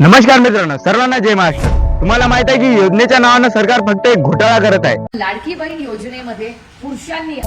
नमस्कार मित्रांनो सर्वांना जय महाराष्ट्र. तुम्हाला माहीत आहे की योजनेच्या नावानं सरकार फक्त एक घोटाळा करत आहे. लाडकी बहीण योजनेमध्ये पुरुषांनी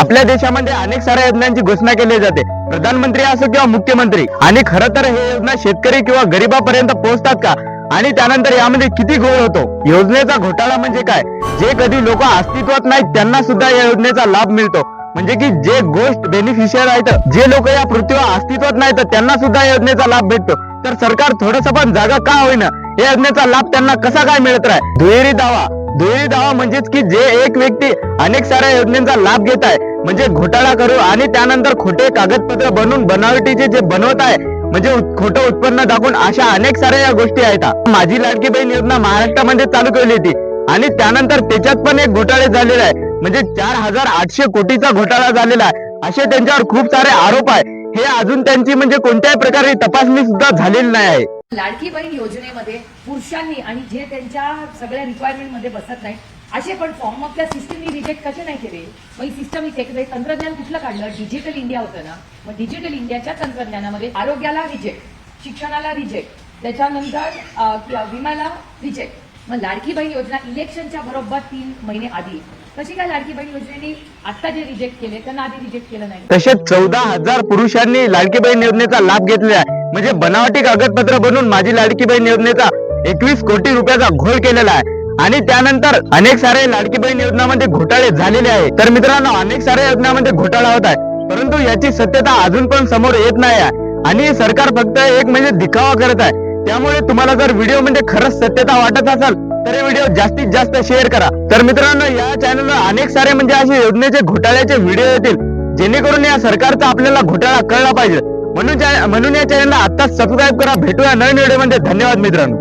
आपल्या देशामध्ये अनेक साऱ्या योजनांची घोषणा केली जाते. प्रधानमंत्री असो किंवा मुख्यमंत्री आणि खरं तर हे योजना शेतकरी किंवा गरीबापर्यंत पोहोचतात का? आणि त्यानंतर यामध्ये किती गोळ होतो? योजनेचा घोटाळा म्हणजे काय? जे कधी लोक अस्तित्वात नाहीत त्यांना सुद्धा या योजनेचा लाभ मिळतो. म्हणजे की जे गोष्ट बेनिफिशियर आहेत जे लोक या पृथ्वीवर अस्तित्वात नाहीत त्यांना सुद्धा या योजनेचा लाभ भेटतो. तर सरकार थोडस पण जागा का होईना या योजनेचा लाभ त्यांना कसा काय मिळत राहील दुहेरी दावा. दुहेरी दावा म्हणजेच की जे एक व्यक्ती अनेक साऱ्या योजनेचा लाभ घेत आहे म्हणजे घोटाळा करू आणि त्यानंतर खोटे कागदपत्र बनवून बनावटीचे जे बनवत आहे म्हणजे खोटं उत्पन्न दाखवून अशा अनेक साऱ्या या गोष्टी आहेत. माझी लाडकी बहीण योजना महाराष्ट्रामध्ये चालू केली होती. आणि त्यानंतर त्याच्यात पण एक घोटाळे झालेले आहे. म्हणजे चार हजार आठशे कोटीचा घोटाळा झालेला आहे. असे त्यांच्यावर खूप सारे आरोप आहे. हे अजून त्यांची म्हणजे कोणत्याही प्रकारे तपासणी सुद्धा झालेली नाही आहे. लाडकी बहीण योजनेमध्ये पुरुषांनी आणि जे त्यांच्या सगळ्या रिक्वायरमेंटमध्ये बसत नाही असे पण फॉर्म मग त्या सिस्टमनी रिजेक्ट कसे नाही केले? मग ही सिस्टम हे तंत्रज्ञान कुठलं काढलं? डिजिटल इंडिया होतं ना. मग डिजिटल इंडियाच्या तंत्रज्ञानामध्ये आरोग्याला रिजेक्ट शिक्षणाला रिजेक्ट त्याच्यानंतर विम्याला रिजेक्ट मग लाडकी बहीण योजना इलेक्शनच्या बरोबर तीन महिने आधी. कशी काय लाडकी बहीण योजनेने आता जे रिजेक्ट केले त्यांना आधी रिजेक्ट केलं नाही. तसेच चौदा हजार पुरुषांनी लाडकी बहीण योजनेचा लाभ घेतलेला आहे. म्हणजे बनावटी कागदपत्र बनवून माझी लाडकी बहीण योजनेचा एकवीस कोटी रुपयाचा घोळ केलेला आहे. आणि त्यानंतर अनेक सारे लाडकी बहीण योजनामध्ये घोटाळे झालेले आहे तर मित्रांनो अनेक साऱ्या योजनामध्ये घोटाळा होत आहे. परंतु याची सत्यता अजून पण समोर येत नाही आहे. आणि सरकार फक्त एक म्हणजे दिखावा करत आहे. त्यामुळे तुम्हाला जर व्हिडिओ म्हणजे खरंच सत्यता वाटत असाल तर हे व्हिडिओ जास्तीत जास्त शेअर करा. तर मित्रांनो या चॅनलवर अनेक सारे म्हणजे असे योजनेचे घोटाळ्याचे व्हिडिओ येतील जेणेकरून या सरकारचा आपल्याला घोटाळा कळला पाहिजे. म्हणून म्हणून या चॅनलला आताच सबस्क्राईब करा भेटूया नवीन व्हिडिओ म्हणजे धन्यवाद मित्रांनो.